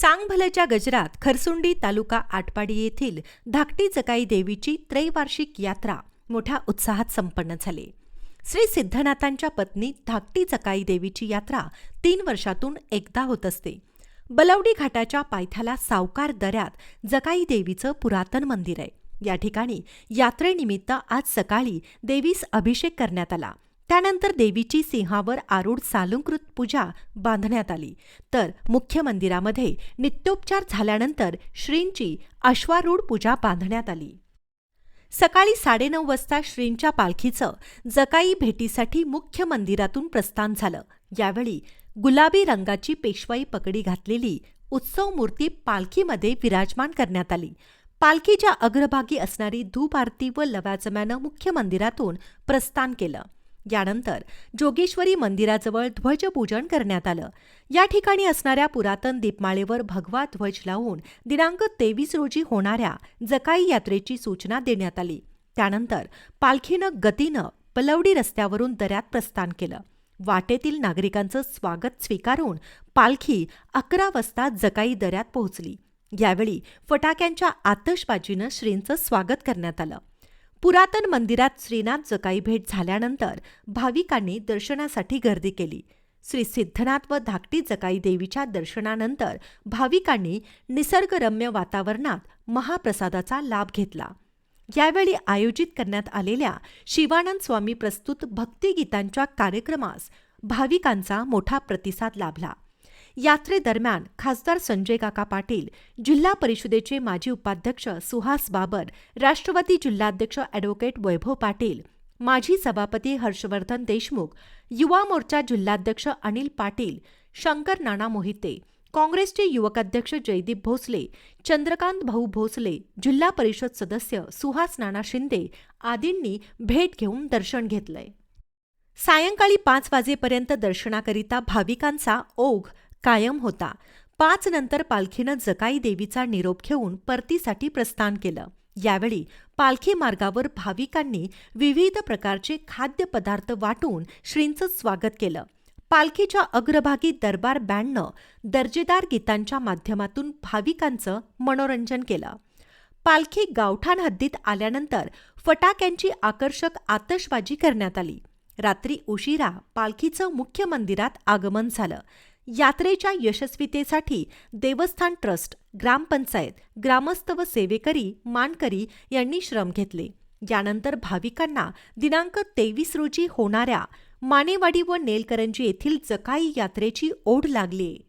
चांगभलच्या गजरात खरसुंडी तालुका आटपाडी येथील धाकटी जकाई देवीची त्रैवार्षिक यात्रा मोठ्या उत्साहात संपन्न झाली. श्री सिद्धनाथांच्या पत्नी धाकटी जकाई देवीची यात्रा तीन वर्षातून एकदा होत असते. बलवडी घाटाच्या पायथ्याला सावकार दऱ्यात जकाई देवीचं पुरातन मंदिर आहे. या ठिकाणी यात्रेनिमित्त आज सकाळी देवीस अभिषेक करण्यात आला. त्यानंतर देवीची सिंहावर आरूढ सालंकृत पूजा बांधण्यात आली. तर मुख्य मंदिरामध्ये नित्योपचार झाल्यानंतर श्रींची अश्वारूढ पूजा बांधण्यात आली. सकाळी साडेनऊ वाजता श्रींच्या पालखीचं जकाई भेटीसाठी मुख्य मंदिरातून प्रस्थान झालं. यावेळी गुलाबी रंगाची पेशवाई पगडी घातलेली उत्सव मूर्ती पालखीमध्ये विराजमान करण्यात आली. पालखीच्या अग्रभागी असणारी धूप आरती व लवाजम्यानं मुख्य मंदिरातून प्रस्थान केलं. यानंतर जोगेश्वरी मंदिराजवळ ध्वजपूजन करण्यात आलं. या ठिकाणी असणाऱ्या पुरातन दीपमाळेवर भगवा ध्वज लावून दिनांक तेवीस रोजी होणाऱ्या जकाई यात्रेची सूचना देण्यात आली. त्यानंतर पालखीनं गतीनं पलवडी रस्त्यावरून दऱ्यात प्रस्थान केलं. वाटेतील नागरिकांचं स्वागत स्वीकारून पालखी अकरा वाजता जकाई दऱ्यात पोहोचली. यावेळी फटाक्यांच्या आतषबाजीनं श्रींचं स्वागत करण्यात आलं. पुरातन मंदिरात श्रीनाथ जकाई भेट झाल्यानंतर भाविकांनी दर्शनासाठी गर्दी केली. श्री सिद्धनाथ व धाकटी जकाई देवीच्या दर्शनानंतर भाविकांनी निसर्गरम्य वातावरणात महाप्रसादाचा लाभ घेतला. यावेळी आयोजित करण्यात आलेल्या शिवानंद स्वामी प्रस्तुत भक्तिगीतांच्या कार्यक्रमास भाविकांचा मोठा प्रतिसाद लाभला. यात्रेदरम्यान खासदार संजय काका पाटील जिल्हा परिषदेचे माजी उपाध्यक्ष सुहास बाबर राष्ट्रवादी जिल्हाध्यक्ष अॅडव्होकेट वैभव पाटील माजी सभापती हर्षवर्धन देशमुख युवा मोर्चा जिल्हाध्यक्ष अनिल पाटील शंकर नाना मोहिते काँग्रेसचे युवक अध्यक्ष जयदीप भोसले चंद्रकांत भाऊ भोसले जिल्हा परिषद सदस्य सुहास नाना शिंदे आदींनी भेट घेऊन दर्शन घेतलंय. सायंकाळी पाच वाजेपर्यंत दर्शनाकरिता भाविकांचा ओघ कायम होता. पाच नंतर पालखीनं जकाई देवीचा निरोप घेऊन परतीसाठी प्रस्थान केलं. यावेळी पालखी मार्गावर भाविकांनी विविध प्रकारचे खाद्यपदार्थ वाटून श्रींचं स्वागत केलं. पालखीच्या अग्रभागी दरबार बँडनं दर्जेदार गीतांच्या माध्यमातून भाविकांचं मनोरंजन केलं. पालखी गावठाण हद्दीत आल्यानंतर फटाक्यांची आकर्षक आतषबाजी करण्यात आली. रात्री उशिरा पालखीचं मुख्य मंदिरात आगमन झालं. यात्रेच्या यशस्वीतेसाठी देवस्थान ट्रस्ट ग्रामपंचायत ग्रामस्थ व सेवेकरी मानकरी यांनी श्रम घेतले. यानंतर भाविकांना दिनांक तेवीस रोजी होणाऱ्या मानेवाडी व नेलकरंजी येथील जकाई यात्रेची ओढ लागली.